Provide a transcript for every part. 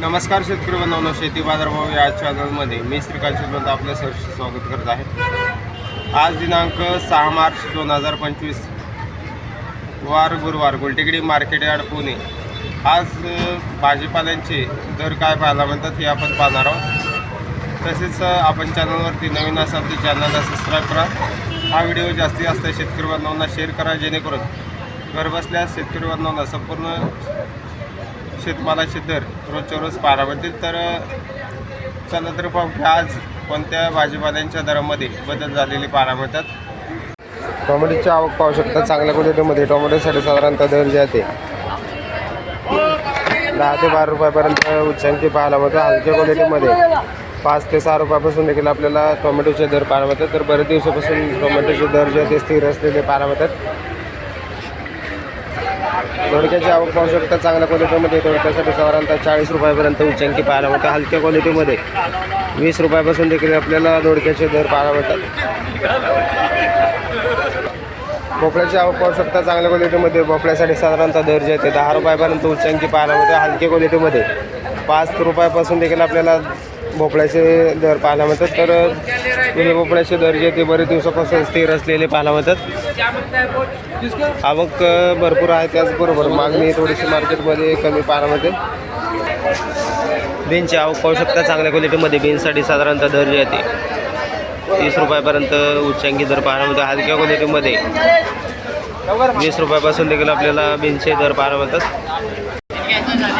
नमस्कार शेतकरी बंधवांनो शेती बाजारभाव या चॅनलमध्ये मी श्रीकांत शिरवंत आपलं सहर्ष स्वागत करत आहे. आज दिनांक सहा मार्च दोन हजार पंचवीस वार गुरुवार गुलटेकडी मार्केट यार्ड पुणे. आज भाजीपाल्यांचे दर काय पाहायला म्हणतात हे आपण पाहणार आहोत. तसेच आपण चॅनलवरती नवीन असाल तर चॅनलला सबस्क्राईब करा. हा व्हिडिओ जास्तीत जास्त शेतकरी बांधवांना शेअर करा जेणेकरून घरबसल्या शेतकरी बांधवांना संपूर्ण शेतमालाचे दर रोजच्या रोज पाहायला मिळतील. तर चला तर पाहू की आज कोणत्या भाजीपाल्यांच्या दरामध्ये बदल झालेले पारा मिळतात? टोमॅटोची आवक पाहू शकता. चांगल्या क्वालिटीमध्ये टोमॅटोसाठी साधारणतः दर जे आहे ते दहा ते बारा रुपयापर्यंत उच्चांकी पाहायला मिळतं हलक्या क्वालिटीमध्ये पाच ते सहा रुपयापासून देखील आपल्याला टोमॅटोचे दर पाहायला मिळतात. तर बरेच दिवसापासून टोमॅटोचे दर जे आहेत ते स्थिर असलेले पाहायला मिळतात. दोडक्याची आवक पाहू शकता चांगल्या क्वालिटीमध्ये दोडक्यासाठी साधारणतः चाळीस रुपयापर्यंत उच्चांकी पाहायला मिळतं. हलक्या क्वालिटीमध्ये वीस रुपयापासून देखील आपल्याला दोडक्याचे दर पाहायला मिळतात. भोपळ्याची आवक पाहू शकता चांगल्या क्वालिटीमध्ये भोपळ्यासाठी साधारणतः दर जे आहे ते दहा रुपयापर्यंत उच्चांकी पाहायला मिळते. हलक्या क्वालिटीमध्ये पाच रुपयापासून देखील आपल्याला भोपळ्याचे दर पाहायला मिळतात. तर हे भोपळ्याचे दर जे आहे ते बरेच दिवसापासून स्थिर असलेले पाहायला मिळतात. आवक भरपूर आहे त्याचबरोबर मागणी थोडीशी मार्केटमध्ये कमी मिळते बीनची आवक पाहू शकता चांगल्या क्वालिटीमध्ये बीनसाठी साधारणतः दर जे आहे ते तीस रुपयापर्यंत उच्चांकी दर पाहायला मिळतो हलक्या क्वालिटीमध्ये. वीस रुपयापासून देखील आपल्याला बीनचे दर पाहायला मिळतात.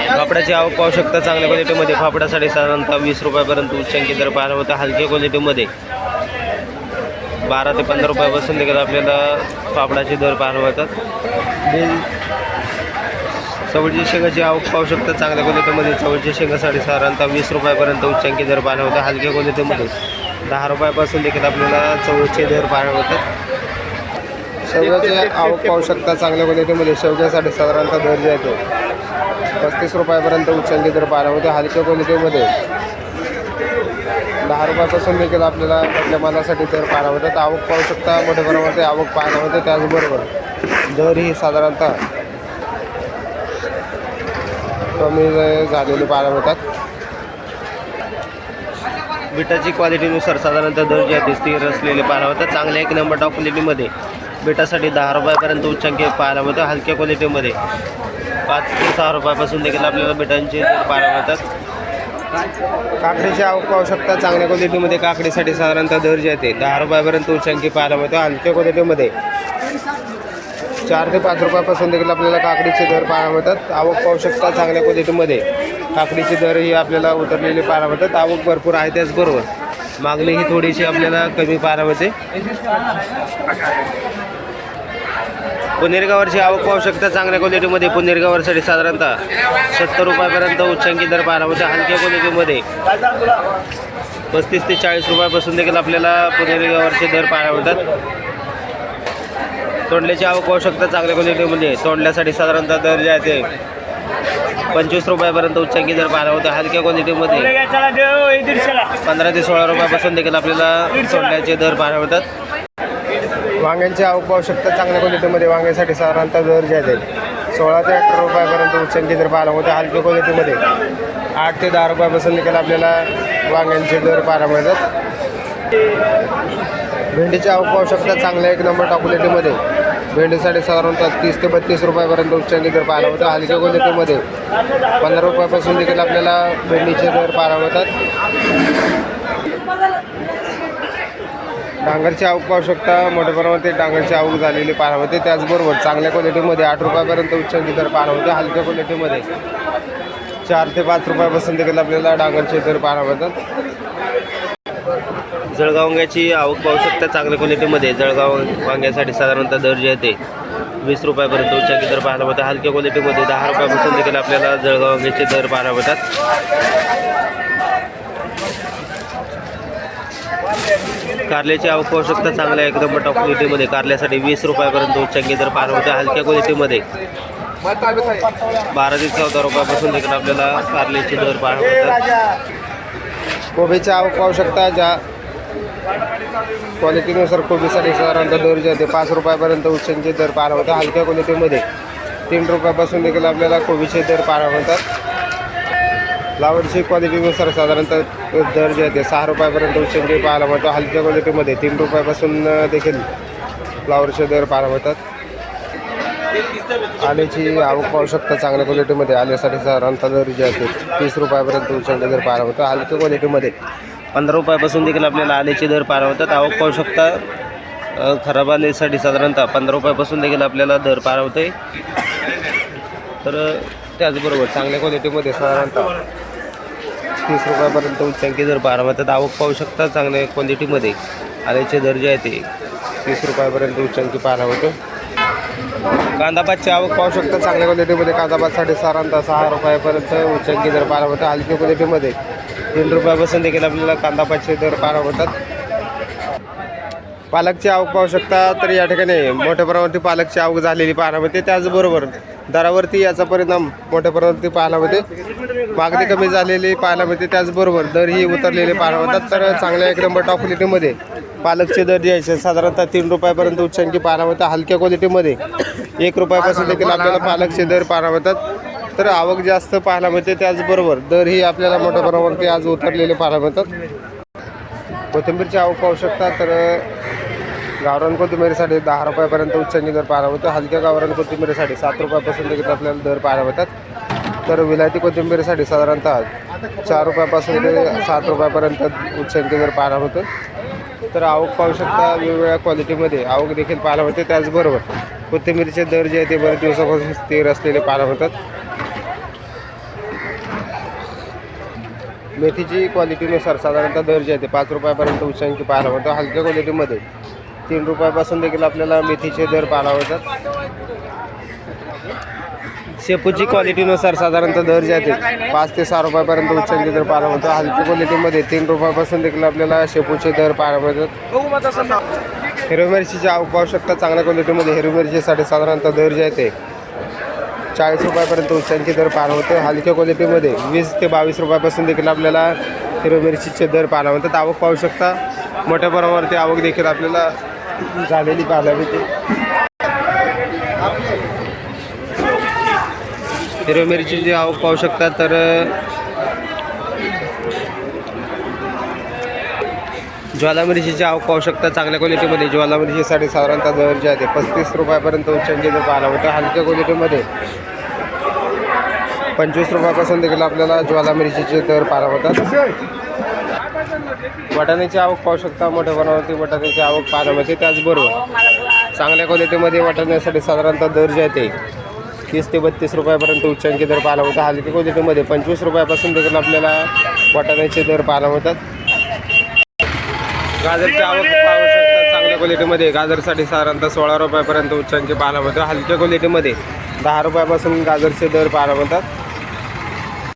फापड्याची आवक पाहू शकता चांगल्या क्वालिटीमध्ये फापड्यासाठी साधारणतः वीस रुपयापर्यंत उच्चांकी दर पाहायला मिळतं हलक्या क्वालिटीमध्ये. बारा ते पंधरा रुपयापासून देखील आपल्याला पापडाचे दर पाहायला मिळतात चवळीच्या शेंगाची आवक पाहू शकता चांगल्या क्वालिटीमध्ये चवळीच्या शेंगा साधारणतः वीस रुपयापर्यंत उच्चांकी दर पाहायला होतं हलक्या क्वालिटीमध्ये. दहा रुपयापासून देखील आपल्याला चवळीचे दर पाहायला मिळतात शेवग्याचे आवक पाहू शकता चांगल्या क्वालिटीमध्ये शेवग्यासाठी साधारणतः दर जे आहे तो पस्तीस रुपयापर्यंत उच्चांकी दर पाहायला होते हलक्या क्वालिटीमध्ये. दहा रुपयापासून देखील आपल्याला आपल्या मालासाठी दर पाहायला मिळतात. आवक पाहू शकता मोठ्या प्रमाणामध्ये आवक पाहायला मिळते त्याचबरोबर दर ही साधारणतः कमी झालेले पाहायला मिळतात. बिटाची क्वालिटीनुसार साधारणतः दर जे आहे स्थिर असलेले पाहायला मिळतात. चांगल्या एक नंबर टॉप क्वालिटीमध्ये बिटासाठी दहा रुपयापर्यंत उच्चांकी पाहायला मिळतं. हलक्या क्वालिटीमध्ये पाच ते सहा रुपयापासून देखील आपल्याला बिटांचे दर पाहायला मिळतात. काकडीची आवक पाहू शकता. चांगल्या क्वालिटीमध्ये काकडीसाठी साधारणतः दर जे येते दहा रुपयापर्यंत उच्चांकी पाहायला मिळतो. हलक्या क्वालिटीमध्ये चार ते पाच रुपयापासून देखील आपल्याला काकडीचे दर पाहायला मिळतात. आवक पाहू शकता चांगल्या क्वालिटीमध्ये काकडीचे दर ही आपल्याला उतरलेले पाहायला मिळतात. आवक भरपूर आहे त्याचबरोबर. मागणी ही थोडीशी आपल्याला कमी पाहायला मिळते. पुनेरगावरची आवक पाहू शकता चांगल्या क्वालिटीमध्ये पुनेरगावरसाठी साधारणतः सत्तर रुपयापर्यंत उच्चांकी दर पाहायला मिळते. हलक्या क्वालिटीमध्ये पस्तीस ते चाळीस रुपयापासून देखील आपल्याला पुनेरगावरचे दर पाहायला मिळतात. तोंडल्याची आवक पाहू शकता चांगल्या क्वालिटीमध्ये तोंडल्यासाठी साधारणतः दर जे आहे ते पंचवीस रुपयापर्यंत उच्चांकी दर पाहायला होते हलक्या क्वालिटीमध्ये पंधरा ते सोळा रुपयापासून देखील आपल्याला तोंडल्याचे दर पाहायला मिळतात. वांग्यांची आवक पाहू शकता. चांगल्या क्वालिटीमध्ये वांग्यासाठी साधारणतः दर जे आहेत सोळा ते अठरा रुपयापर्यंत उच्चांकी दर पाहायला होते हलक्या क्वालिटीमध्ये आठ ते दहा रुपयापासून देखील आपल्याला वांग्यांचे दर पाहायला मिळतात. भेंडीची आवक पाहू शकता. चांगल्या एक नंबर टॉप भेंडीसाठी साधारणतः तीस ते बत्तीस रुपयापर्यंत उच्चांकी दर पाहायला होतं हलक्या क्वालिटीमध्ये पंधरा रुपयापासून देखील आपल्याला भेंडीचे दर पाहायला मिळतात. डांगरची आवक पाहू शकता. मोठ्या प्रमाणात डांगरची आवक झालेली पाहायला होते. त्याचबरोबर चांगल्या क्वालिटीमध्ये आठ रुपयापर्यंत उच्चांकी दर पाहायला होते. हलक्या क्वालिटीमध्ये चार ते पाच रुपयापासून देखील आपल्याला डांगरचे दर पाहायला मिळतात जळगाव वांग्याची आवक पाहू शकता चांगल्या क्वालिटीमध्ये. जळगाव वांग्यासाठी साधारणतः दर जे आहे ते वीस रुपयापर्यंत उच्चांकी दर पाहायला मिळतात. हलक्या क्वालिटीमध्ये दहा रुपयापासून देखील आपल्याला जळगाव वांग्याचे दर पाहायला मिळतात. कारल्याची आवक पाहू शकता चांगल्या एकदम टॉप क्वालिटीमध्ये कारल्यासाठी वीस रुपयापर्यंत उच्चांकी दर पार होते हलक्या क्वालिटीमध्ये बारा ते चौदा रुपयापासून देखील आपल्याला कारल्याचे दर पार होतात. कोबीची आवक आवश्यकता ज्या क्वालिटीनुसार कोबीसाठी साधारणतः दर जे पाच रुपयापर्यंत उच्चांचे दर पार होतात. हलक्या क्वालिटीमध्ये तीन रुपयापासून देखील आपल्याला कोबीचे दर पार होतात. लावडची क्वालिटीनुसार साधारणतः दर जे आहे सहा रुपयापर्यंत उच्चांकी पाहायला मिळतो. हलक्या क्वालिटीमध्ये तीन रुपयापासून देखील फ्लावरचे दर पाहायला मिळतात. आल्याची आवक पाहू शकता चांगल्या क्वालिटीमध्ये आल्यासाठी साधारणतः दर जे आहे तीस रुपयापर्यंत उच्चांकी दर पाहायला मिळतो. हलक्या क्वालिटीमध्ये पंधरा रुपयापासून देखील आपल्याला आल्याचे दर पाहायला मिळतात. आवक पाहू शकता खराब आलेसाठी साधारणतः पंधरा रुपयापासून देखील आपल्याला दर पाहायला होते तर त्याचबरोबर चांगल्या क्वालिटीमध्ये साधारणतः तीस रुपयापर्यंत उच्चांकी दर पाहायला मिळतात आवक पाहू शकता चांगल्या क्वालिटीमध्ये आल्याचे दर जे आहे ते. तीस रुपयापर्यंत उच्चांकी पाहायला होतो. कांदाबादची आवक पाहू शकता चांगल्या क्वालिटीमध्ये कांदापातसाठी साधारणतः सहा रुपयापर्यंत उच्चांकी दर पाहायला होतं हलक्या क्वालिटीमध्ये तीन रुपयापासून देखील आपल्याला कांदाबादचे दर पाहायला होतात. पालकची आवक पाहू शकता तर या ठिकाणी मोठ्या प्रमाणावरती पालकची आवक झालेली पाहायला मिळते. त्याचबरोबर दरावरती याचा परिणाम मोठ्या प्रमाणावरती पाहायला मिळते. मागणी कमी झालेली पाहायला मिळते. त्याचबरोबर दरही उतरलेले पाहायला मिळतात. तर चांगल्या एक नंबर टॉप क्वालिटीमध्ये पालकचे दर जे आहे साधारणतः तीन रुपयापर्यंत उच्चांकी पाहायला मिळतात हलक्या क्वालिटीमध्ये एक रुपयापासून देखील आपल्याला पालकचे दर पाहायला मिळतात. तर आवक जास्त पाहायला मिळते. त्याचबरोबर दरही आपल्याला मोठ्या प्रमाणावरती आज उतरलेले पाहायला मिळतात. कोथिंबीरची आवक पाहू शकता तर गावरान कोथिंबीरीसाठी दहा रुपयापर्यंत उच्चांकी दर पाहायला होतो हलक्या गावरान कोथिंबीरीसाठी सात रुपयापासून देखील आपल्याला दर पाहायला मिळतात. तर विलायती कोथिंबीरीसाठी साधारणतः चार रुपयापासून ते सात रुपयापर्यंत उच्चांकी दर पाहायला होतो तर आवक पाहू शकता वेगवेगळ्या क्वालिटीमध्ये आवक देखील पाहायला मिळते. त्याचबरोबर कोथिंबीरीचे दर जे आहे ते बरेच दिवसापासून स्थिर असलेले पाहायला मिळतात. मेथीची क्वालिटीनुसार साधारणतः दर जे आहे ते पाच रुपयापर्यंत उच्चांकी पाहायला मिळतो. हलक्या क्वालिटीमध्ये तीन रुपयापासून देखील आपल्याला मेथीचे दर पाहायला होतात शेपूची क्वालिटीनुसार साधारणतः दर जाते पाच ते सहा रुपयापर्यंत उच्चांचे दर पाहायला होतं हलकी क्वालिटीमध्ये तीन रुपयापासून देखील आपल्याला शेपूचे दर पाहायला मिळतात हिरवी मिरचीची आवक पाहू शकता चांगल्या क्वालिटीमध्ये हिरवी मिरचीसाठी साधारणतः दर जाते चाळीस रुपयापर्यंत उच्चांचे दर पाहायला होते हलक्या क्वालिटीमध्ये वीस ते बावीस रुपयापासून देखील आपल्याला हिरवी मिरचीचे दर पाहायला मिळतात आवक पाहू शकता. मोठ्या प्रमाणावरती आवक देखील आपल्याला झालेली पाहायला ते. हिरवी मिरचीची आवक पाहू शकता तर ज्वाला मिरचीची आवक पाहू शकता चांगल्या क्वालिटीमध्ये. ज्वाला मिरचीसाठी साधारणतः दर जे आहे ते पस्तीस रुपयापर्यंत उच्चांकी जो पाहायला होतं हलक्या क्वालिटीमध्ये. पंचवीस रुपयापासून देखील आपल्याला ज्वाला मिरचीचे दर पाहायला होतात वाटाण्याची आवक पाहू शकता. मोठ्या प्रमाणावरती वाटाण्याची आवक पाहायला मिळते म्हणजे त्याचबरोबर चांगल्या क्वालिटीमध्ये वाटाण्यासाठी साधारणतः दर जे आहे ते तीस ते बत्तीस रुपयापर्यंत उच्चांकी दर पाहायला मिळतात. हलकी क्वालिटीमध्ये पंचवीस रुपयापासून देखील आपल्याला वाटाण्याचे दर पाहायला होतात गाजरची आवक पाहू शकता. चांगल्या क्वालिटीमध्ये गाजरसाठी साधारणतः सोळा रुपयापर्यंत उच्चांकी पाहायला मिळतो हलक्या क्वालिटीमध्ये दहा रुपयापासून गाजरचे दर पाहायला मिळतात.